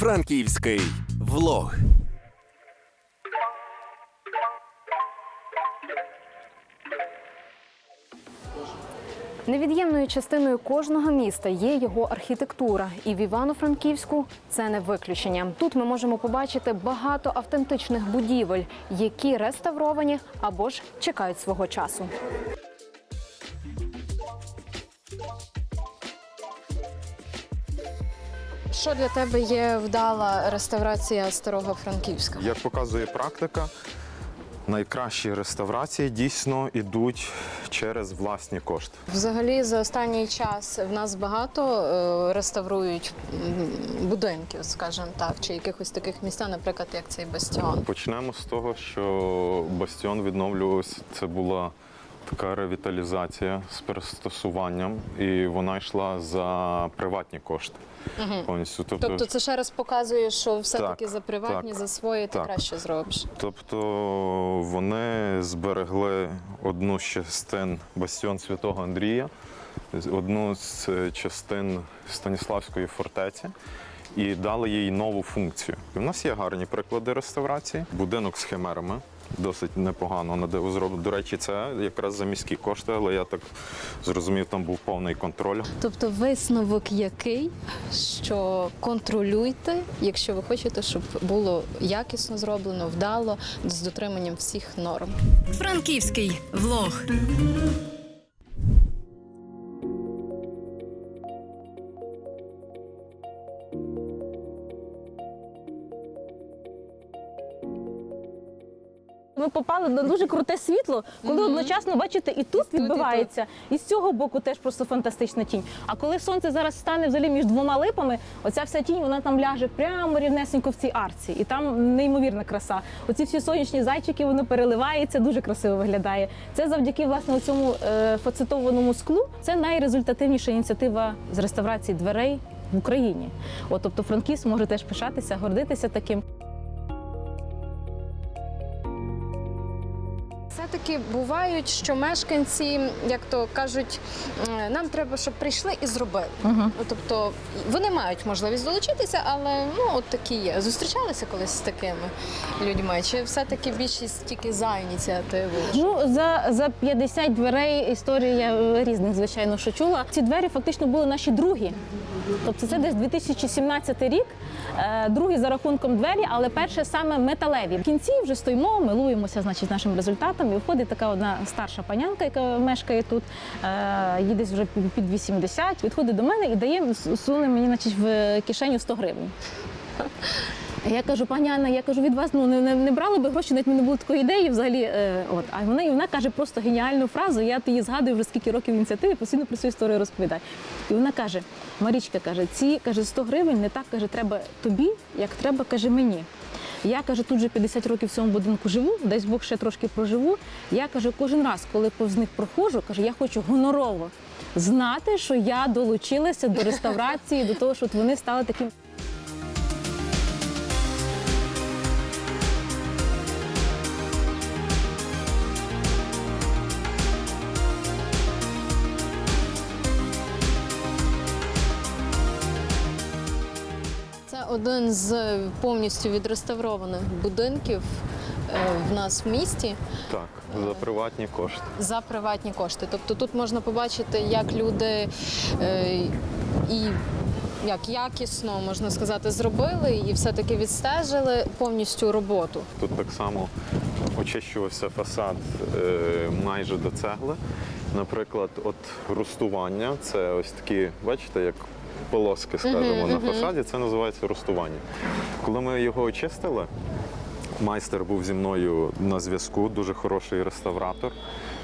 Франківський влог. Невід'ємною частиною кожного міста є його архітектура, і в Івано-Франківську це не виключення. Тут ми можемо побачити багато автентичних будівель, які реставровані або ж чекають свого часу. Що для тебе є вдала реставрація старого Франківська? Як показує практика, найкращі реставрації дійсно йдуть через власні кошти. Взагалі, за останній час в нас багато е, реставрують будинків, скажімо так, чи якихось таких міста, наприклад, як цей бастіон. Почнемо з того, що бастіон відновлювався. Це була така ревіталізація з перестосуванням, і вона йшла за приватні кошти. Повністю. Тобто, Тобто, це ще раз показує, що все-таки Так, за приватні, так, за свої ти так. краще зробиш. тобто вони зберегли одну з частин бастіон Святого Андрія, одну з частин Станіславської фортеці. І дали їй нову функцію. І в нас є гарні приклади реставрації. Будинок з химерами досить непогано на диво зроблено. До речі, це якраз за міські кошти, але я так зрозумів, там був повний контроль. Тобто висновок який, що контролюйте, якщо ви хочете, щоб було якісно зроблено, вдало, з дотриманням всіх норм. Франківський влог. Попали на дуже круте світло, коли одночасно бачите, і тут відбивається, і з цього боку теж просто фантастична тінь. А коли сонце зараз стане взагалі між двома липами, оця вся тінь вона там ляже прямо рівнесенько в цій арці, і там неймовірна краса. Оці всі сонячні зайчики вони переливаються, дуже красиво виглядає. Це завдяки власне цьому фацетованому склу. Це найрезультативніша ініціатива з реставрації дверей в Україні. От, тобто Франківськ може теж пишатися, гордитися таким. Все-таки бувають, що мешканці, як то кажуть, нам треба, щоб прийшли і зробили. Угу. Тобто вони мають можливість долучитися, але ну от такі є. Зустрічалися колись з такими людьми? Чи все-таки більшість тільки за ініціативу? Ну за, за 50 дверей історії я е, різних, звичайно, що чула. Ці двері фактично були наші другі. Тобто це десь 2017 рік, е, другий за рахунком двері, але перше саме металеві. В кінці вже стоїмо, милуємося значить, нашим результатом. І входить така одна старша панянка, яка мешкає тут, е, їй десь вже під- під 80, підходить до мене і дає суне мені значить, в кишеню 100 гривень. Я кажу, пані Анна, я кажу, від вас ну не, не, не брали би гроші, навіть не було такої ідеї взагалі. Е, от. А вона, і вона каже просто геніальну фразу. Я її згадую вже скільки років ініціативи, постійно про цю історію розповідаю. І вона каже: Марічка каже, ці каже 100 гривень не так каже, треба тобі, як треба каже мені. Я каже, тут же 50 років в цьому будинку живу, десь Бог ще трошки проживу. Я каже, кожен раз, коли повз них проходжу, каже, я хочу гонорово знати, що я долучилася до реставрації, до того, щоб вони стали таким. Один з повністю відреставрованих будинків е, в нас в місті. Так, за приватні кошти. за приватні кошти. Тобто тут можна побачити, як люди е, і як якісно можна сказати, зробили і все-таки відстежили повністю роботу. Тут так само очищувався фасад е, майже до цегли. Наприклад, от рустування це ось такі, бачите, як полоски, скажімо, на фасаді. Це називається рустування. Коли ми його очистили, майстер був зі мною на зв'язку, дуже хороший реставратор.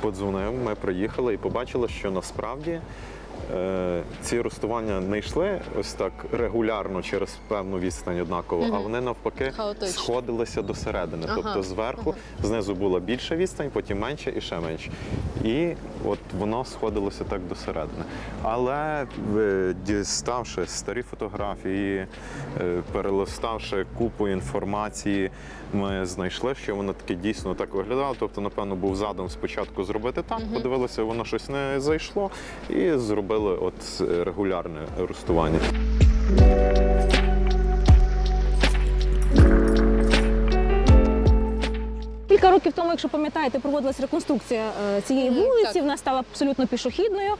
Подзвонив, ми приїхали і побачили, що насправді. Е, Ці рустування не йшли ось так регулярно через певну відстань однаково, а вони навпаки Хаотично. сходилися до середини. Ага, Тобто зверху, знизу була більша відстань, потім менше і ще менше. І от воно сходилося так до середини. Але е, діставши старі фотографії, е, перелиставши купу інформації, ми знайшли, що воно таке дійсно так виглядало. Тобто, напевно, був задум спочатку зробити так, подивилися, воно щось не зайшло, і зробили робили от е, регулярне ростування. Кілька років тому, якщо пам'ятаєте, проводилась реконструкція е, цієї вулиці. Вона стала абсолютно пішохідною.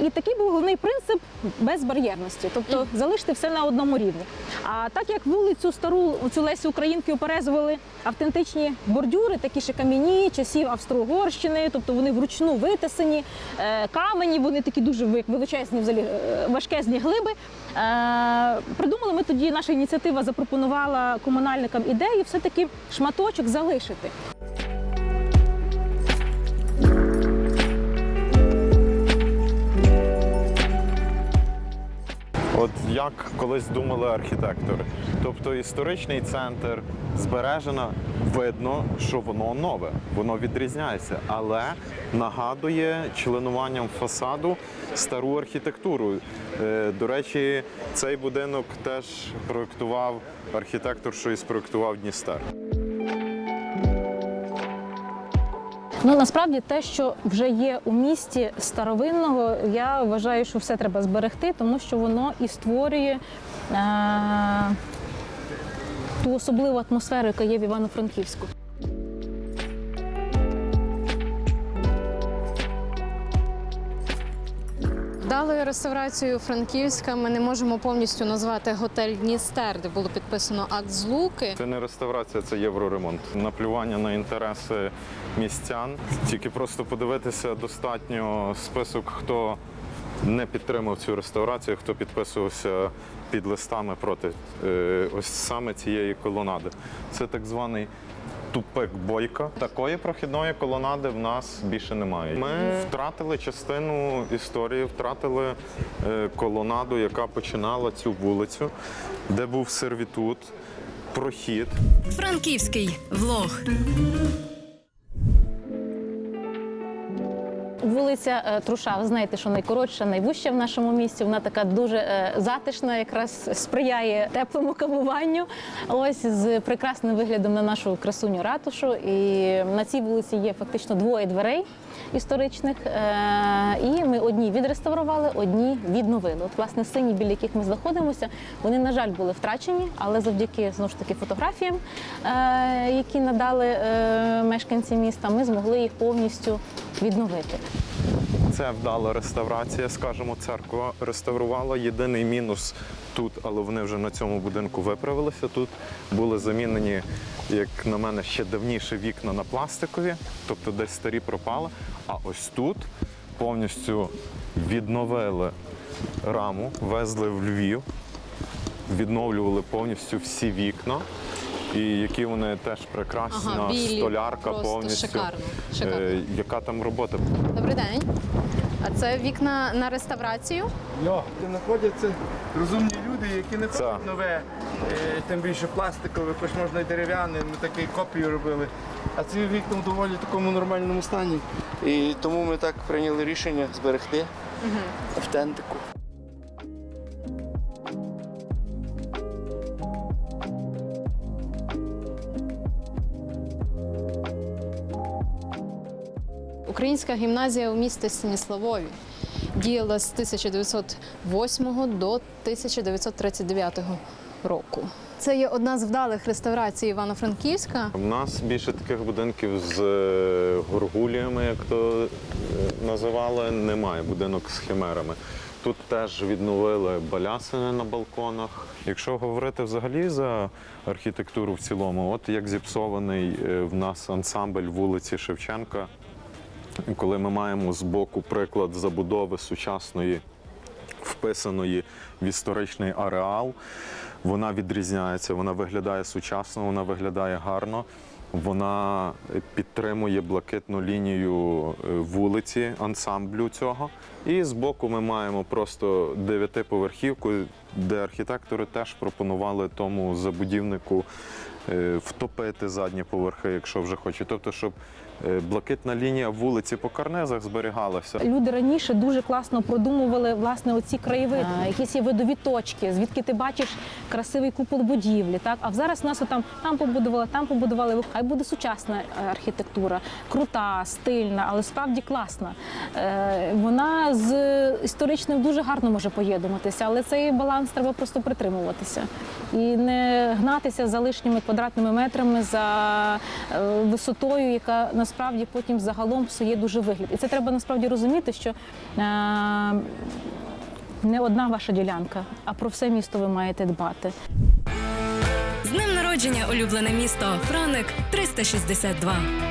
І такий був головний принцип безбар'єрності, тобто залишити все на одному рівні. А так як вулицю стару цю Лесі Українки оперезували автентичні бордюри, такі ще кам'яні часів Австро-Угорщини, тобто вони вручну витисані, е, камені, вони такі дуже величезні, взагалі е, важкезні глиби. Е, Придумали ми тоді, наша ініціатива запропонувала комунальникам ідею все-таки шматочок залишити. От як колись думали архітектори. Тобто історичний центр збережено, видно, що воно нове, воно відрізняється, але нагадує членуванням фасаду стару архітектуру. Е, До речі, цей будинок теж проєктував архітектор, що і спроєктував Дністер. Ну насправді те, що вже є у місті старовинного, я вважаю, що все треба зберегти, тому що воно і створює е- ту особливу атмосферу, яка є в Івано-Франківську. Вдалою реставрацією Франківська ми не можемо повністю назвати готель Дністер, де було підписано акт злуки. Це не реставрація, це євроремонт. Наплювання на інтереси містян. Тільки просто подивитися достатньо список, хто не підтримав цю реставрацію, хто підписувався під листами проти е, ось саме цієї колонади. Це так званий. Тупик бойка. Такої прохідної колонади в нас більше немає. Ми втратили частину історії, втратили е, колонаду, яка починала цю вулицю, де був сервітут, прохід. Франківський влог. Вулиця е, Труша, ви знаєте, що найкоротша, найвужча в нашому місті. Вона така дуже е, затишна, якраз сприяє теплому кавуванню. Ось з прекрасним виглядом на нашу красуню ратушу. І на цій вулиці є фактично двоє дверей історичних. Е, І ми одні відреставрували, одні відновили. От, власне, сині, біля яких ми знаходимося, вони, на жаль, були втрачені, але завдяки знову ж таки фотографіям, які надали мешканці міста, ми змогли їх повністю відновити. Це вдала реставрація, скажімо, церква реставрувала. Єдиний мінус тут, але вони вже на цьому будинку виправилися. Тут були замінені, як на мене, ще давніше вікна на пластикові, тобто десь старі пропали. А ось тут повністю відновили раму, везли в Львів, відновлювали повністю всі вікна. І які вони теж прекрасна Ага, білі, столярка просто повністю. шикарно, шикарно. Е, яка там робота? Добрий день. А це вікна на реставрацію? Де знаходяться розумні люди, які не Це. хочуть нове, е, тим більше пластикове, хоч можна і дерев'яне, ми такі копію робили. А ці вікна в доволі такому нормальному стані. І тому ми так прийняли рішення зберегти автентику. Українська гімназія у місті Станіславові діяла з 1908 до 1939 року. Це є одна з вдалих реставрацій Івано-Франківська. У нас більше таких будинків з е, горгуліями, як то е, називали, немає. Будинок з химерами. Тут теж відновили балясини на балконах. Якщо говорити взагалі за архітектуру в цілому, от як зіпсований е, в нас ансамбль вулиці Шевченка, коли ми маємо з боку приклад забудови сучасної вписаної в історичний ареал. Вона відрізняється, вона виглядає сучасно, вона виглядає гарно. Вона підтримує блакитну лінію е, вулиці, ансамблю цього. І збоку ми маємо просто дев'ятиповерхівку, де архітектори теж пропонували тому забудівнику е, втопити задні поверхи, якщо вже хоче. Тобто, щоб Блакитна лінія вулиці по карнезах зберігалася. Люди раніше дуже класно продумували власне оці краєвиди, якісь є видові точки, звідки ти бачиш красивий купол будівлі. Так а зараз нас там там побудували, там побудували. Хай буде сучасна е, архітектура, крута, стильна, але справді класна. Е, Вона з історичним дуже гарно може поєднуватися, але цей баланс треба просто притримуватися і не гнатися за лишніми квадратними метрами, за е, висотою, яка насправді потім загалом псує дуже вигляд. І це треба насправді розуміти, що е, не одна ваша ділянка, а про все місто ви маєте дбати. З днем народження, улюблене місто. Франик 362.